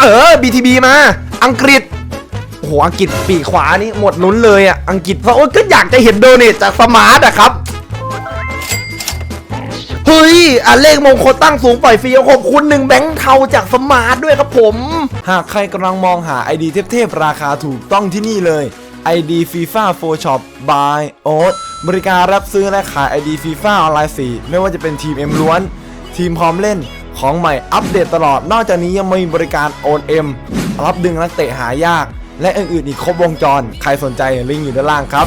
เออ BTB มา อังกฤษโอ้โหอังกฤษปีกขวานี่หมดลุ้นเลยอะ อังกฤษโอ้ยก็อยากจะเห็นโดเนทจากสมาร์ทอะครับเฮ้ยอะเลขมงคลตั้งสูงปล่อยฟรีขอบคุณหนึ่งแบงค์เทาจากสมาร์ทด้วยครับผม หากใครกำลังมองหา ID เทพๆ ราคาถูกต้องที่นี่เลย ID FIFA 4 Shop by Oat บริการรับซื้อและขาย ID FIFA ออนไลน์4ไม่ว่าจะเป็นทีม M ล้วน ทีมพร้อมเล่น ของใหม่อัปเดตตลอด นอกจากนี้ยังมีบริการโอนเอ็มรับดึงนักเตะหายาก และอื่นๆอีกครบวงจร ใครสนใจลิงก์อยู่ด้านล่างครับ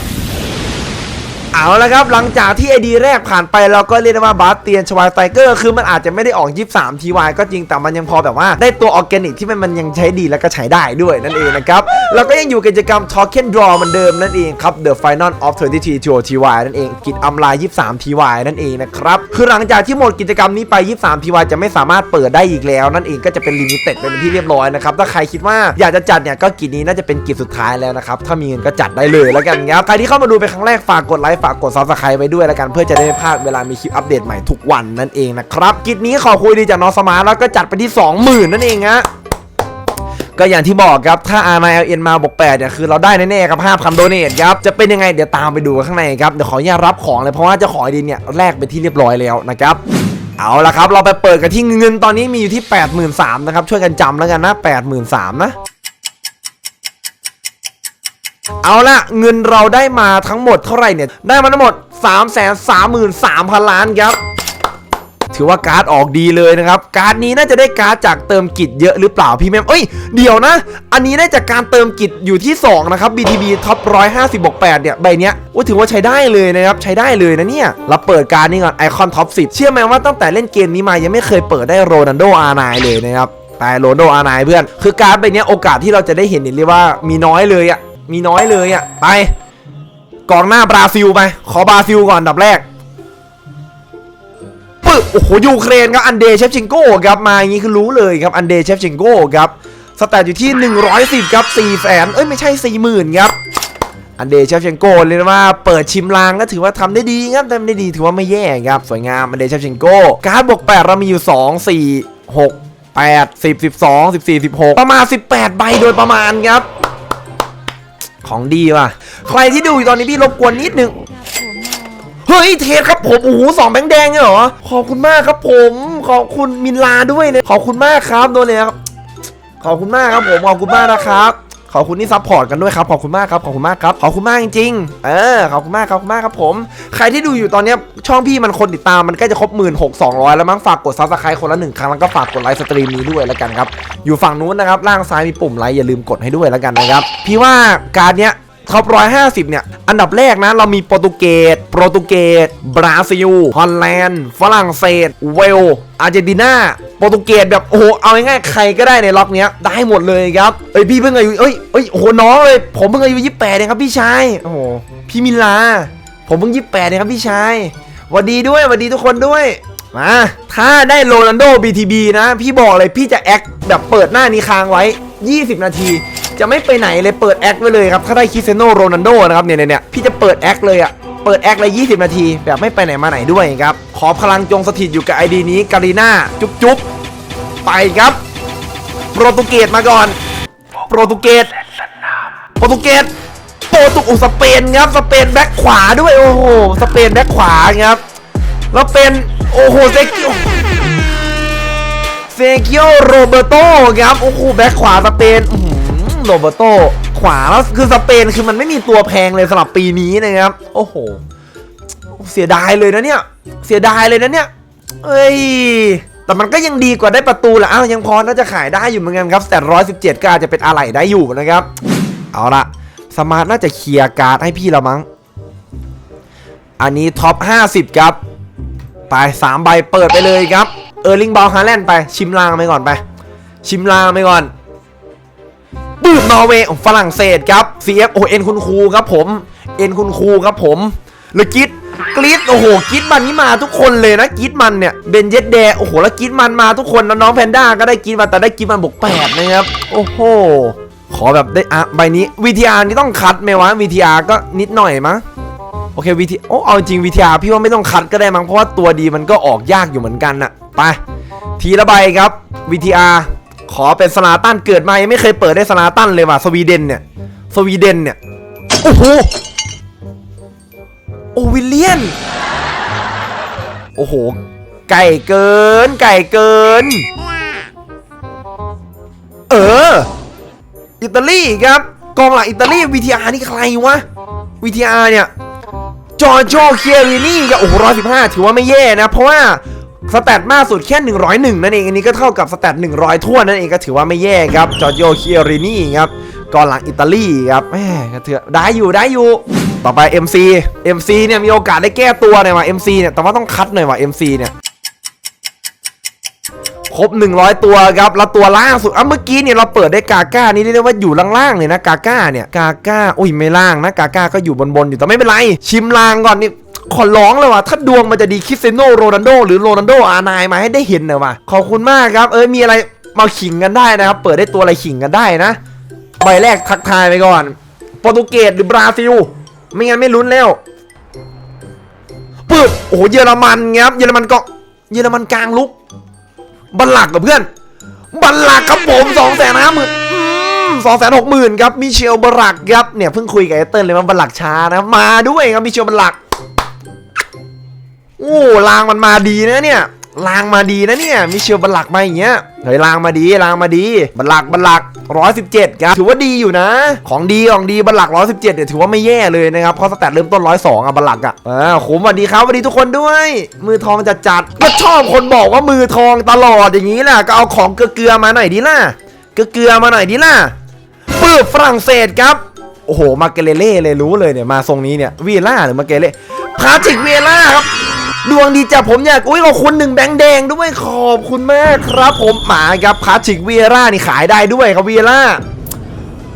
เอาละครับหลังจากที่ไอดีแรกผ่านไปเราก็เรียกได้ว่าบาสเตียนชวายไตเกอร์คือมันอาจจะไม่ได้ออก 23ทีวก็จริงแต่มันยังพอแบบว่าได้ตัวออร์แกนิกที่มันมันยังใช้ดีแล้วก็ใช้ได้ด้วยนั่นเองนะครับเราก็ยังอยู่กิจกรรม Token Draw เหมือนเดิมนั่นเองครับ The Final of 23 TY นั่นเองกิจอำลาย23 TY นั่นเองนะครับคือหลังจากที่หมดกิจกรรมนี้ไป 23 TY จะไม่สามารถเปิดได้อีกแล้ว นั่นเองก็จะเป็นลิมิเต็ดเป็นที่เรียบร้อยนะครับถ้าใครคิดว่าอยากจะจัดเนี่ยก็กิจนี้น่าจะเป็นกิจสุดท้ายแล้วนะครับถ้ามีเงินก็จัดได้เลยแล้วกันครับใครที่เข้ามาดูเป็นครั้งแรกฝากกดไลค์ฝากกด Subscribe ไว้ด้วยแล้วกันเพื่อจะได้ไม่พลาดเวลามีคลิปอัปเดตใหม่ทุกวันนั่นเองนะครับกิจนี้ขอคุยดีจากน้องสมาร์ทแล้วก็จัดไปที่ 20,000 นั่นเองฮะก็อย่างที่บอกครับ ถ้า R 9 L N มาบอก8เนี่ยคือเราได้แน่ๆครับ5,000โดเนทครับ จะเป็นยังไงเดี๋ยวตามไปดูข้างในครับ เดี๋ยวขออนุญาตรับของเลยเพราะว่าเจะขอไอดีเนี่ยแลกไปที่เรียบร้อยแล้วนะครับเอาละครับ เราไปเปิดกันที่เงินตอนนี้มีอยู่ที่ 83,000นะครับช่วยกันจำแล้วกันนะ 83,000นะ เอาละเงินเราได้มาทั้งหมดเท่าไหร่เนี่ย ได้มาทั้งหมด 3 3 3 3 0 0 0 ล้านครับถือว่าการ์ดออกดีเลยนะครับ การ์ดนี้น่าจะได้การ์ดจากเติมกิจเยอะหรือเปล่าพี่แมมเอ้ย เดี๋ยวนะ อันนี้ได้จากการเติมกิจอยู่ที่ 2 นะครับ BTB ท็อป150บวก8เนี่ย ใบเนี้ยว่าถือว่าใช้ได้เลยนะครับ ใช้ได้เลยนะเนี่ย เราเปิดการ์ดนี้ก่อนไอคอนท็อป10 เชื่อไหมว่าตั้งแต่เล่นเกมนี้มายังไม่เคยเปิดได้โรนัลโดอาร์ไนเลยนะครับแต่โรนัลโดอาร์ไนเพื่อน คือการ์ดใบเนี้ยโอกาสที่เราจะได้เห็นเนี่ยเรียกว่ามีน้อยเลยอะ มีน้อยเลยอะไป กองหน้าบราซิลไป ขอบราซิลก่อนดับแรกปึ๊บโอ้โหยูเครนครับอันเดย์เชฟชิงโก้ครับมาอย่างนี้คือรู้เลยครับอันเดย์เชฟชิงโก้ครับสแตทอยู่ที่ 110ครับ4แสนเอ้ยไม่ใช่ 40,000ครับอันเดย์เชฟชิงโก้เรียกว่าเปิดชิมลางก็ถือว่าทำได้ดีครับทำได้ดีถือว่าไม่แย่ครับ สวยงามอันเดย์เชฟชิงโก้การ์ดบวก8เรามีอยู่ 2 4 6 8 10 12 14 16 ประมาณ 18 ใบโดยประมาณครับ ของดีว่ะ ใครที่ดูอยู่ตอนนี้พี่รบกวนนิดนึง เฮ้ยเทสครับผมโอ้โหสองแบงค์แดงเลยเหรอ ขอบคุณมากครับผม ขอบคุณมินลาด้วยเลยขอบคุณมากครับโดนเลยครับ ขอบคุณมากครับผม ขอบคุณมากนะครับ ขอบคุณที่ซัพพอร์ตกันด้วยครับขอบคุณมากครับขอบคุณมากครับขอบคุณมากจริงๆเออขอบคุณมากขอบคุณมากครับผม ใครที่ดูอยู่ตอนนี้ช่องพี่มันคนติดตามมันใกล้จะครบหมื่นหกสองร้อยแล้วมั้งฝากกดซับสไครต์คนละหนึ่งครั้งแล้วก็ฝากกดไลค์สตรีมนี้ด้วยแล้วกันครับอยู่ฝั่งนู้นนะครับล่างซ้ายมีปุ่มไลค์อย่าลืมกดให้ด้วยแล้วกันนะครับพี่ว่าการเนี้ย ท็อป150เนี่ย อันดับแรกนะ เรามีโปรตุเกสโปรตุเกสบราซิลฮอลแลนด์ ฝรั่งเศส เวลอาร์เจนตินาโปรตุเกสแบบโอ้โหเอาง่ายๆใครก็ได้ในล็อกเนี้ยได้หมดเลยครับเอ้ยพี่เพิ่งอายุเอ้ยเอ้ยโอ้โหน้องเลยผมเพิ่งอายุ28เองครับพี่ชายโอ้โหพี่มิลา ผมเพิ่ง28เองครับพี่ชายวัสดีด้วยวัสดีทุกคนด้วยมาถ้าได้โรนัลโด BTB นะ พี่บอกเลยพี่จะแอคแบบเปิดหน้านี้ค้างไว้ 20 นาที จะไม่ไปไหนเลยเปิดแอคไว้เลยครับถ้าได้คริสเซโนโรนัลโดนะครับเนี่ยเนี่ยพี่จะเปิดแอคเลยอะเปิดแอคเลย20 นาที แบบไม่ไปไหนมาไหนด้วยครับขอพลังจงสถิตอยู่กับไอดีนี้การีน่าจุ๊บจุ๊บไปครับ โปรตุเกสมาก่อน โปรตุเกสโปรตุเกสโปรตุอุสเปนครับสเปนแบ็คขวาด้วยโอ้โหสเปนแบ็คขวาครับแล้วเป็นโอ้โหเซกิโอเซกิโอโรเบโตครับโอ้โหแบ็คขวาสเปนอื โรเบโตขวาแล้วคือสเปนคือมันไม่มีตัวแพงเลยสำหรับปีนี้นะครับ โอ้โห เสียดายเลยนะเนี่ย เสียดายเลยนะเนี่ย เอ้ยแต่มันก็ยังดีกว่าได้ประตูแหละอ้าวยังพอน่าจะขายได้อยู่เหมือนกันครับแต่ร้อยสิบเจ็ดก็อาจจะเป็นอะไหล่ได้อยู่นะครับ เอาละสมาร์ทน่าจะเคลียร์การ์ดให้พี่แล้วมั้ง อันนี้ท็อป50ครับ ไป3ใบเปิดไปเลยครับ เออร์ลิงบอลฮาแลนด์ไปชิมลางไปก่อนไป ชิมลางไปก่อน ปืบนอร์เวย์ฝรั่งเศสครับ CF โอเอ็นคุณครูครับผมเอ็นคุณครูครับผมหรือกิดกรีดโอ้โหกรีดมันนี่มาทุกคนเลยนะกรีดมันเนี่ยเบนเย็ดแดโอ้โหแล้วกรีดมันมาทุกคนน้องแพนด้าก็ได้กรีดมันแต่ได้กรีดมันบวกแปดนะครับโอ้โหขอแบบได้อะใบนี้ VTR นี่ต้องคัดไหมวะ VTR ก็นิดหน่อยมั้งโอเควีทีโอ้เอาจริงวีทีอาร์พี่ว่าไม่ต้องคัดก็ได้มั้งเพราะว่าตัวดีมันก็ออกยากอยู่เหมือนกันน่ะไปทีละใบครับวีทีอาร์ ขอเป็นสลาตันเกิดมายังไม่เคยเปิดได้สลาตันเลยว่ะสวีเดนเนี่ย สวีเดนเนี่ย โอ้โห โอวิลเลียน โอ้โห ไก่เกิน ไก่เกิน เออ อิตาลีครับ กองหลังอิตาลี VTR นี่ใครวะ VTR เนี่ย จอร์โจเคียรินี่กับโอ้โหร้อยสิบห้าถือว่าไม่แย่นะ เพราะว่า สแตทมากสุดแค่ 101 นั่นเอง อันนี้ก็เท่ากับสแตท100 ทั่วนั่นเองก็ถือว่าไม่แย่ครับ จอร์โจเคียรินี่ครับก่องหลังอิตาลีครับแหมก็ถือได้อยู่ได้อยู่ ต่อไป MC MC เนี่ยมีโอกาสได้แก้ตัวหน่อยว่ะ MC เนี่ย แต่ว่าต้องคัดหน่อยว่ะ MC เนี่ยครบ 100 ตัวครับ แล้วตัวล่างสุดอะเมื่อกี้เนี่ยเราเปิดได้กาก้านี่เรียกว่าอยู่ล่างๆเลยนะกาก้าเนี่ยกาก้าอุ้ยไม่ล่างนะกาก้าก็อยู่บนๆอยู่แต่ไม่เป็นไร ชิมลางก่อนนี่ ขอร้องเลยว่ะถ้าดวงมันจะดีคริสเซโนโรนัลโดหรือโรนัลโดอาร์ไนมาให้ได้เห็นหน่อยว่ะขอบคุณมากครับ เออมีอะไรมาขิงกันได้นะครับ เปิดได้ตัวอะไรขิงกันได้นะใบแรกทักทายไปก่อนโปรตุเกสหรือบราซิล ไม่งั้นไม่ลุ้นแล้วปึ๊บโอ้โหเยอรมันครับเยอรมันก็เยอรมันกลางลุกบัลลักกับเพื่อน บัลลักครับผมสองแสนห้าหมื่นสองแสนหกหมื่นครับมิเชลบัลลักครับเนี่ยเพิ่งคุยกับไอเติ้ลเลยว่าบัลลักช้านะมาด้วยครับมิเชลบัลลัก โอ้ลางมันมาดีนะเนี่ยลางมาดีนะเนี่ยมิเชลบัลลักมาอย่างเงี้ยเฮ้ยลางมาดีลางมาดี บัลลักบัลลักร้อยสิบเจ็ดครับถือว่าดีอยู่นะ ของดีของดีบัลลักร้อยสิบเจ็ดเนี่ยถือว่าไม่แย่เลยนะครับเพราะสแตทเริ่มต้นร้อยสองอะบัลลักอะอ่าขมสวัสดีครับสวัสดีทุกคนด้วย มือทองจัดจัดก็ชอบคนบอกว่ามือทองตลอดอย่างนี้แหละก็เอาของเกลือๆมาหน่อยดีล่ะเกลือๆมาหน่อยดีล่ะปื้บฝรั่งเศสครับโอ้โหมาเกเลเล่เลยรู้เลยเนี่ยมาทรงนี้เนี่ยวีล่าหรือมาเกเลพาติกเวล่าครับ ดวงดีจ้ะผมอยากอุ้ยขอบคุณหนึ่งแบงค์แดงด้วยขอบคุณมากครับผมหมาครับพาติกเวล่านี่ขายได้ด้วยครับเวล่า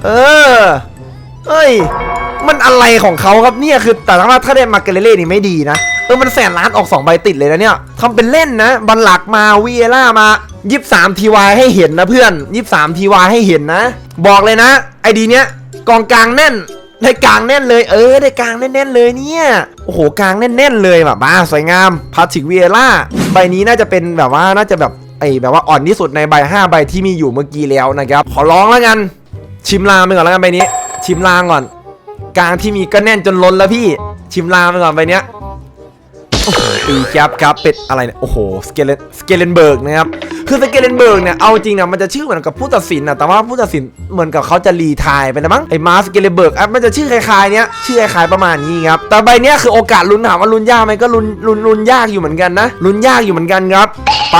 เออเอ้ย มันอะไรของเขาครับเนี่ยคือแต่ถ้าถ้าได้มาเกเลเล่นี่ไม่ดีนะเออมันแสนล้านออก2ใบติดเลยนะเนี่ยทำเป็นเล่นนะบัลลักมาเวีเอล่ามายิบสามทีวายให้เห็นนะเพื่อนยิบสามทีวายให้เห็นนะ บอกเลยนะ ไอดีเนี้ยกองกลางแน่น ได้กลางแน่นเลย เออ ได้กลางแน่นๆเลยเนี่ย โอ้โหกลางแน่นๆเลยแบบบ้าสวยงามพาติกวีเอล่าใบนี้น่าจะเป็นแบบว่าน่าจะแบบไอแบบว่าอ่อนที่สุดในใบ 5 ใบที่มีอยู่เมื่อกี้แล้วนะครับ ขอร้องแล้วกัน ชิมลางไปก่อนแล้วกันใบนี้ ชิมลางก่อน กลางที่มีก็แน่นจนล้นแล้วพี่ ชิมลางไปก่อนใบเนี้ย โอ้โหปีครับครับเป็ดอะไรเนี่ยโอ้โหสเกเลนสเกเลนเบิร์กนะครับคือสเกเลนเบิร์กเนี่ยเอาจริงนะมันจะชื่อเหมือนกับผู้ตัดสินนะแต่ว่าผู้ตัดสินเหมือนกับเขาจะรีทายไปนะมั้งไอ้มาสเกเลนเบิร์กอะมันจะชื่อคล้ายๆเนี้ยชื่อคล้ายๆประมาณนี้ครับแต่ใบเนี้ยคือโอกาสลุ้นถามว่าลุ้นยากไหมก็ลุ้นลุ้นลุ้นยากอยู่เหมือนกันนะลุ้นยากอยู่เหมือนกันครับ ไป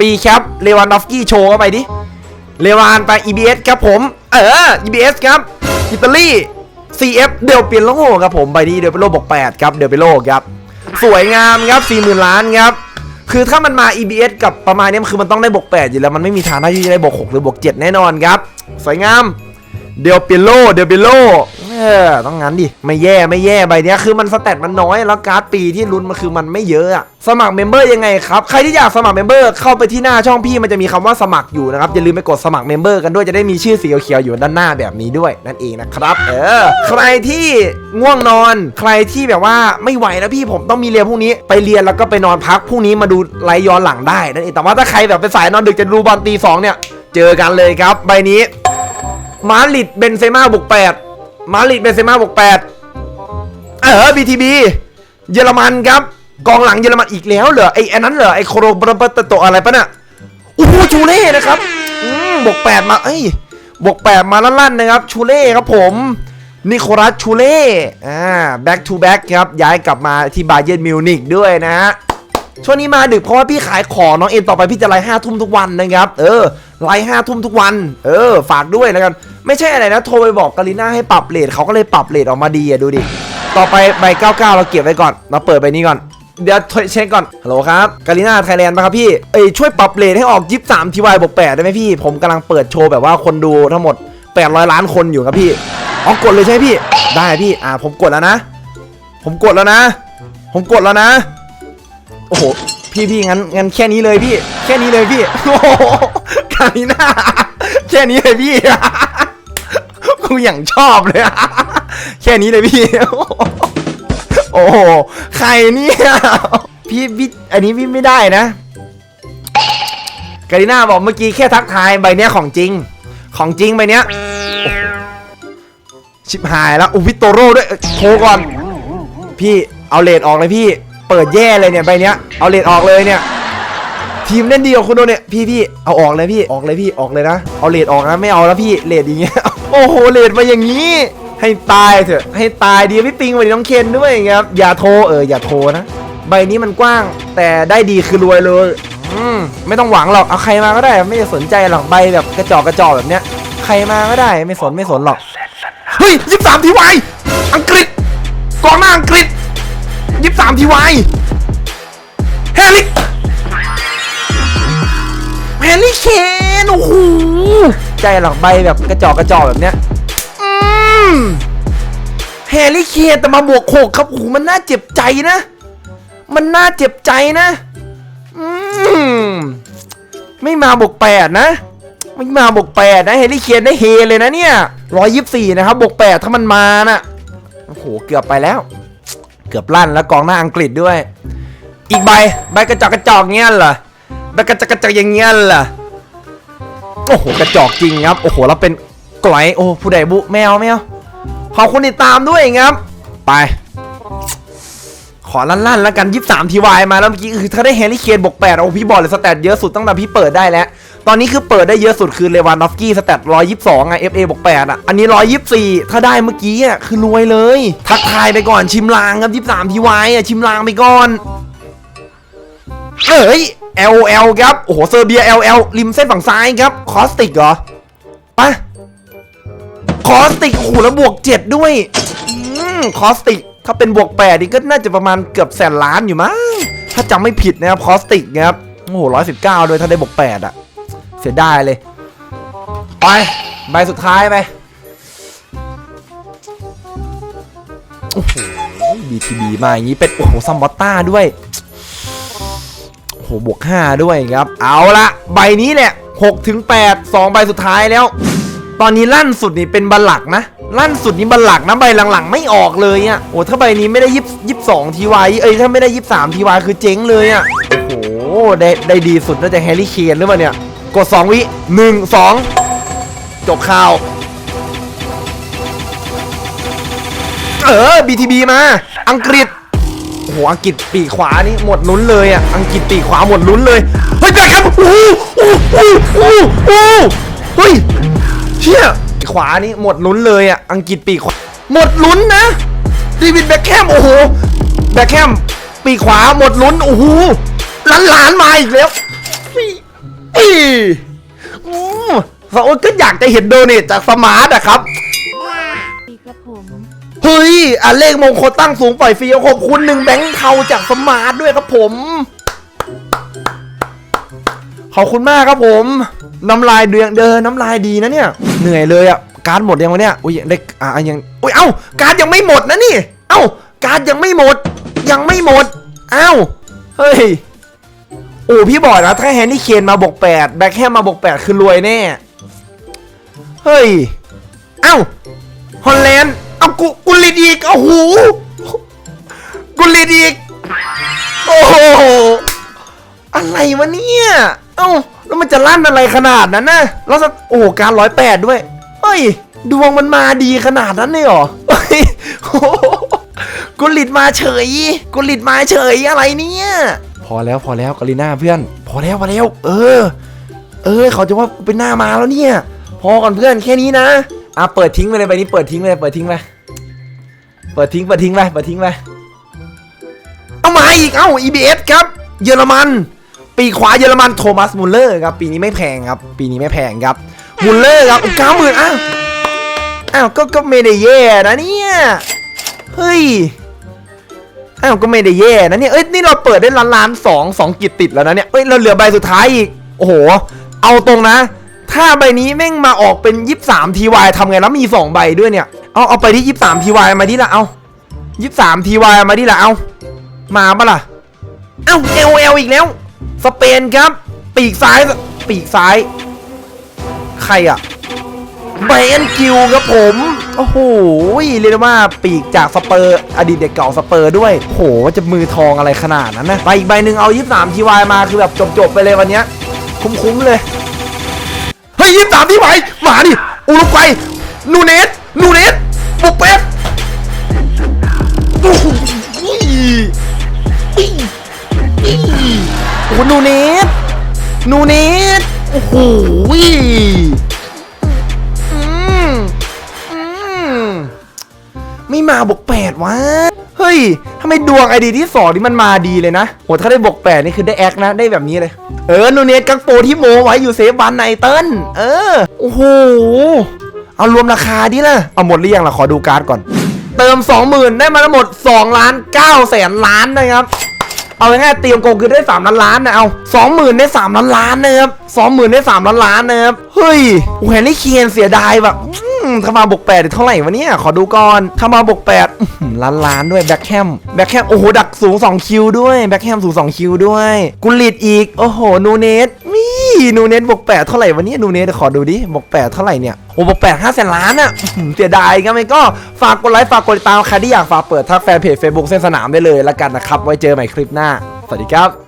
ปีครับเลวานดอฟสกี้โชว์เข้าไปดิเลวานไป EBS ครับผม เออ EBS ครับอิตาลี CF เดลเปียโลครับผมใบนี้เดลเปียโลบอก8ครับเดลเปียโลครับ สวยงามครับ40,000ล้านครับคือถ้ามันมา EBS กับประมาณนี้คือมันต้องได้บวก8อยู่แล้วมันไม่มีทางที่จะได้บวก6หรือบวก7แน่นอนครับ สวยงามเดลเปียโลเดลเปียโล ออต้องงั้นดิ ไม่แย่ไม่แย่ใบเนี้ยคือมันสแตทมันน้อยแล้วการ์ดปีที่ลุ้นมันคือมันไม่เยอะอะสมัครเมมเบอร์ยังไงครับใครที่อยากสมัครเมมเบอร์เข้าไปที่หน้าช่องพี่มันจะมีคำว่าสมัครอยู่นะครับอย่าลืมไปกดสมัครเมมเบอร์กันด้วยจะได้มีชื่อสีเขียวๆอยู่ด้านหน้าแบบนี้ด้วยนั่นเองนะครับ เออ ใครที่ง่วงนอนใครที่แบบว่าไม่ไหวแล้วพี่ผมต้องมีเรียนพรุ่งนี้ไปเรียนแล้วก็ไปนอนพักพรุ่งนี้มาดูไลฟ์ย้อนหลังได้นั่นเองแต่ว่าถ้าใครแบบเป็นสายนอนดึกจะดูบอลตีสองเนี่ย เจอกันเลยครับ ใบนี้มาริดเบนเซม่าบวกแปด มาดริดเบเซม่าบวกแปดเออ BTB เยอรมันครับ กองหลังเยอรมันอีกแล้วเหรอไอ้อันนั้นเหรอไอ้โคโรบรปตโตอะไรปะเนี่ยโอ้โหชูเล่นะครับบวกแปดมาเอ้ยบวกแปดมาลั่นๆนะครับ ชูเล่ครับผมนิโคลัสชูเล่อ่า back to back ครับ ย้ายกลับมาที่บาเยิร์นมิวนิกด้วยนะฮะช่วงนี้มาดึกเพราะว่าพี่ขายของน้องเอ็นต่อไปพี่จะไลฟ์ห้าทุ่มทุกวันนะครับ เออไลฟ์ห้าทุ่มทุกวัน เออ ฝากด้วยแล้วกัน ไม่ใช่อะไรนะโทรไปบอกกาลิน่าให้ปรับเลทเขาก็เลยปรับเลทออกมาดีอะดูดิ ต่อไปใบ99 เราเก็บไว้ก่อนมาเปิดใบนี้ก่อน เดี๋ยวเช็คก่อน ฮัลโหลครับกาลิน่าไทยแลนด์ป่ะครับพี่ เอ้ยช่วยปรับเลทให้ออก23ทีวายบวก8ได้ไหมพี่ ผมกำลังเปิดโชว์แบบว่าคนดูทั้งหมด 800 ล้านคนอยู่ครับพี่อ๋อกดเลยใช่ไหมพี่ ได้พี่ อ่า ผมกดแล้วนะ ผมกดแล้วนะ ผมกดแล้วนะ โอ้โห พี่พี่งั้นงั้นแค่นี้เลยพี่ แค่นี้เลยพี่ โอ้โหคาริน่าแค่นี้เลยพี่ กูอย่างชอบเลยแค่นี้เลยพี่ โอ้โหใครเนี่ยพี่พี่อันนี้พี่ไม่ได้นะกาลิน่าบอกเมื่อกี้แค่ทักทายใบเนี้ยของจริง ของจริงใบเนี้ยชิบหายแล้วอุยวิโตโร่ด้วยโทรก่อน พี่เอาเลดออกเลยพี่ เปิดแย่เลยเนี่ยใบเนี้ยเอาเลดออกเลยเนี่ย ทีมเล่นดีกว่าคุณโดเนี่ยพี่พี่เอาออกเลยพี่ออกเลยพี่ออกเลยนะเอาเลดออกนะไม่เอาแล้วพี่เลดอย่างเงี้ย โอ้โหเลดมาอย่างนี้ ให้ตายเถอะให้ตายดีพี่ปิงวันนี้น้องเคนด้วยครับอย่าโทรเอออย่าโทรนะ ใบนี้มันกว้างแต่ได้ดีคือรวยเลยอืมไม่ต้องหวังหรอกเอาใครมาก็ได้ไม่สนใจหรอกใบแบบกระจอกกระจอกแบบเนี้ยใครมาก็ได้ไม่สนไม่สนหรอกเฮ้ยยี่สามทีวายอังกฤษกองหน้าอังกฤษยี่สามทีวายแฮร์รี่แฮร์ริเคนโอ้โห ใจหลังใบแบบกระจอกกระจอกแบบเนี้ยอืมแฮร์รี่เคนแต่มาบวกหกครับโอ้โหมันน่าเจ็บใจนะ มันน่าเจ็บใจนะ อืมไม่มาบวกแปดนะไม่มาบวกแปดนะเฮลิเคียนได้เฮเลยนะเนี่ยร้อยยี่สี่นะครับบวกแปดถ้ามันมาน่ะโอ้โหเกือบไปแล้ว เกือบลั่นแล้วกองหน้าอังกฤษด้วย อีกใบใบกระจอกกระจอกเงี้ยเหรอใบกระจอกกระจอกอย่างเงี้ยเหรอ โอ้โหกระจอกจริงครับ โอ้โหเราเป็นกลอยโอ้ผู้ใดบุแมวแมวขอบคุณติดตามด้วยครับ ไป ขอลั่นๆแล้วกัน 23ทีวายมาแล้วเมื่อกี้คือถ้าได้แฮร์รี่เคนบวก8โอ้พี่บอกเลยสแตทเยอะสุดตั้งแต่พี่เปิดได้แล้ว ตอนนี้คือเปิดได้เยอะสุดคือเลวานอฟสกี้สแตท122อะ FA บวก8อะ อันนี้ 124 ถ้าได้เมื่อกี้อะคือรวยเลย ทักทายไปก่อนชิมลางครับ 23ทีวายอะชิมลางไปก่อน เอ้ย LL ครับ โอ้โห เซอร์เบีย LL ริมเส้นฝั่งซ้ายครับ คอสติกเหรอปะคอสติก โอ้โห แล้วบวก 7 ด้วยอืมคอสติก ถ้าเป็นบวกแปดนี่ก็น่าจะประมาณเกือบแสนล้านอยู่มั้ง ถ้าจำไม่ผิดนะครับ คอสติกครับ โอ้โหร้อยสิบเก้าด้วยถ้าได้บวกแปดอะเสียดายเลย ไป ใบสุดท้ายไปโอ้โห BTB มาอย่างนี้เป็นโอ้โหซัมบอตต้าด้วย โอ้โหบวก5ด้วยครับ เอาละใบนี้แหละ6ถึง8 2 ใบสุดท้ายแล้ว ตอนนี้ลั่นสุดนี่เป็นบัลลักนะ ลั่นสุดนี่บัลลักนะใบหลังๆ ไม่ออกเลยอะโอ้ถ้าใบนี้ไม่ได้ยิบยิบสองทีวายเอ้ยถ้าไม่ได้ยิบสามทีวายคือเจ๊งเลยอะโอ้โหได้ได้ดีสุดน่าจะแฮร์รี่เคนหรือเปล่าเนี่ยกด 2 วิ 1 2 จบข่าว เออ BTB มา อังกฤษ โอ้โหอังกฤษปีกขวานี่หมดลุ้นเลยอะอังกฤษปีกขวาหมดลุ้นเลยเฮ้ยแบคแฮมโอ้โหโอ้โหโอ้โหเฮ้ยเชี่ยปีกขวานี่หมดลุ้นเลยอะอังกฤษปีกขวาหมดลุ้นนะดีวิดแบ็คแฮมโอ้โหแบ็คแฮมปีกขวาหมดลุ้นโอ้โหล้านล้านๆมาอีกแล้วปีปีอืมสาวก็อยากจะเห็นโดเนทจากสมาร์ทอะครับ เฮ้ยอะเลขมงคลตั้งสูงปล่อยฟรีขอบคุณหนึ่งแบงค์เทาจากสมาร์ทด้วยครับผม ขอบคุณมากครับผม น้ำลายเดืองเดินน้ำลายดีนะเนี่ย เหนื่อยเลยอะ การ์ดหมดยังวะเนี่ย อุ้ยได้อะยัง อุ้ยเอ้า การ์ดยังไม่หมดนะนี่ เอ้า การ์ดยังไม่หมด ยังไม่หมด เอ้า เฮ้ยโอ้พี่บอกนะถ้าแฮนนี่เคนมาบวกแปดแบ็คแฮมมาบวกแปดคือรวยแน่ เฮ้ย เอ้า ฮอลแลนด์ เอากูกูลิดอีกโอ้โหกูลิดอีกโอ้โหอะไรวะเนี่ยเอ้าแล้วมันจะลั่นอะไรขนาดนั้นนะแล้วโอ้การร้อยแปดด้วยเฮ้ยดวงมันมาดีขนาดนั้นเลยเหรอเฮ้ยโอ้โหกูลิดมาเฉยกูลิดมาเฉยอะไรเนี่ยพอแล้วพอแล้วกาลิน่าเพื่อน พอแล้วพอแล้ว เออ เออเขาจะว่าเป็นหน้ามาแล้วเนี่ย พอก่อนเพื่อนแค่นี้นะ อะเปิดทิ้งไปเลยใบนี้เปิดทิ้งเลยเปิดทิ้งไปเปิดทิ้งเปิดทิ้งไปเปิดทิ้งไปเอามาอีกเอ้า EBS ครับเยอรมัน ปีขวาเยอรมันโทมัสมุลเลอร์ครับปีนี้ไม่แพงครับ ปีนี้ไม่แพงครับมุลเลอร์ครับเก้าหมื่นอ้าวอ้าวก็ก็ไม่ได้แย่นะเนี่ยเฮ้ยอ้าวก็ไม่ได้แย่นะเนี่ยเอ้ยนี่เราเปิดได้ล้านล้านสองสองกิจติดแล้วนะเนี่ยเอ้ยเราเหลือใบสุดท้ายอีกโอ้โห เอาตรงนะ ถ้าใบนี้แม่งมาออกเป็นยี่สามทีวายทำไงแล้วมีสองใบด้วยเนี่ย เอาเอาไปที่ยี่สามทีวายมาดิละเอายี่สามทีวายมาดิละเอามาปะล่ะ เอ้าเอลเอลอีกแล้ว สเปนครับ ปีกซ้าย ปีกซ้าย ใครอะไบเอนกิวครับผม โอ้โห เรียกได้ว่าปีกจากสเปอร์ อดีตเด็กเก่าสเปอร์ด้วย โห จะมือทองอะไรขนาดนั้นนะ ไปอีกใบหนึ่งเอา 23ทีวายมาคือแบบจบๆไปเลยวันเนี้ยคุ้มๆเลย ฮ้ยยี่สามที่ไหวมาดิอุรุกวัยนูเนสนูเนสบุกเป็ดโอ้โหโอ้โหนูเนสนูเนสโอ้โหไม่มาบวกแปดวะ เฮ้ยทำไมดวงไอดีที่สองนี่มันมาดีเลยนะโหถ้าได้บวกแปดนี่คือได้แอคนะ ได้แบบนี้เลย เออ นูเนสกักโปที่โมไว้อยู่เซฟบันไนเติ้ลเออ โอ้โห เอารวมราคาดิล่ะ เอาหมดหรือยังล่ะ ขอดูการ์ดก่อน เติม 20,000 ได้มาทั้งหมด2ล้าน9แสนล้านนะครับ เอาง่ายๆเตียงโกงคือได้3ล้านล้านนะเอา20,000ได้3ล้านล้านนะครับ20,000ได้3ล้านล้านนะครับเฮ้ยโอ้โหแฮร์รี่เคียนเสียดายแบบถ้ามาบวกแปดเท่าไหร่วะเนี่ย ขอดูก่อนถ้ามาบวกแปดล้านล้านด้วยแบ็คแฮมแบ็คแฮมโอ้โหดักสูง2คิวด้วยแบ็คแฮมสูง2คิวด้วยกุลิตอีก โอ้โหนูเนส นี่นูเนสบวกแปดเท่าไหร่วันนี้นูเนสขอดูดิบวกแปดเท่าไหร่เนี่ยโอ้บวกแปดห้าแสนล้านอะเสียดายงั้นไม่ก็ฝากกดไลค์ฝากกดติดตามใครที่อยากฝากเปิดทักแฟนเพจเฟซบุ๊กเส้นสนามได้เลยละกันนะครับไว้เจอใหม่คลิปหน้าสวัสดีครับ